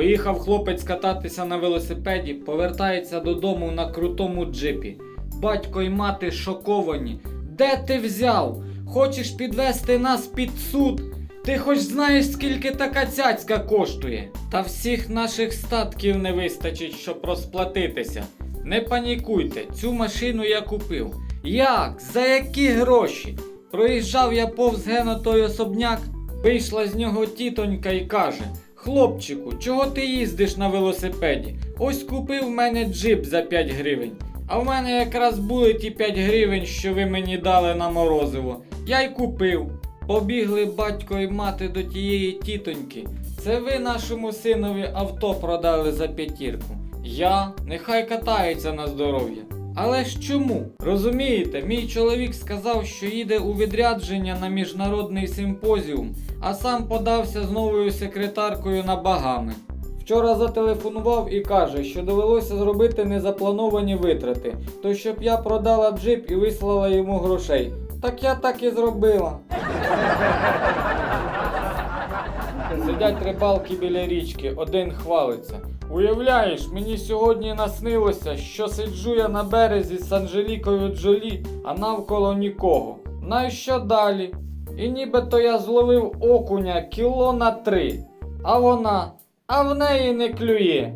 Поїхав хлопець кататися на велосипеді, повертається додому на крутому джипі. Батько й мати шоковані. Де ти взяв? Хочеш підвести нас під суд? Ти хоч знаєш, скільки така цяцька коштує? Та всіх наших статків не вистачить, щоб розплатитися. Не панікуйте, цю машину я купив. Як? За які гроші? Проїжджав я повз гено той особняк, вийшла з нього тітонька і каже: Хлопчику, чого ти їздиш на велосипеді? Ось купив в мене джип за 5 гривень. А в мене якраз були ті 5 гривень, що ви мені дали на морозиво. Я й купив. Побігли батько і мати до тієї тітоньки. Це ви нашому синові авто продали за п'ятірку. Я нехай катається на здоров'я. Але ж чому? Розумієте, мій чоловік сказав, що їде у відрядження на міжнародний симпозіум, а сам подався з новою секретаркою на Багами. Вчора зателефонував і каже, що довелося зробити незаплановані витрати, то щоб я продала джип і вислала йому грошей. Так я так і зробила. Сидять рибалки біля річки, один хвалиться. Уявляєш, мені сьогодні наснилося, що сиджу я на березі з Анжелікою Джолі, а навколо нікого. Ну і що далі? І нібито я зловив окуня кіло на три. А вона, а в неї не клює.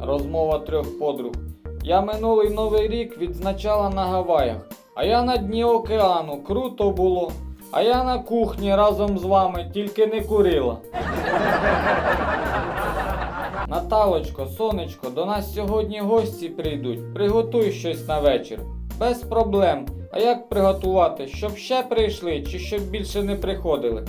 Розмова трьох подруг. Я минулий новий рік відзначала на Гаваях, а я на дні океану, круто було. А я на кухні разом з вами тільки не курила. Наталочко, сонечко, до нас сьогодні гості прийдуть. Приготуй щось на вечір. Без проблем. А як приготувати, щоб ще прийшли чи щоб більше не приходили?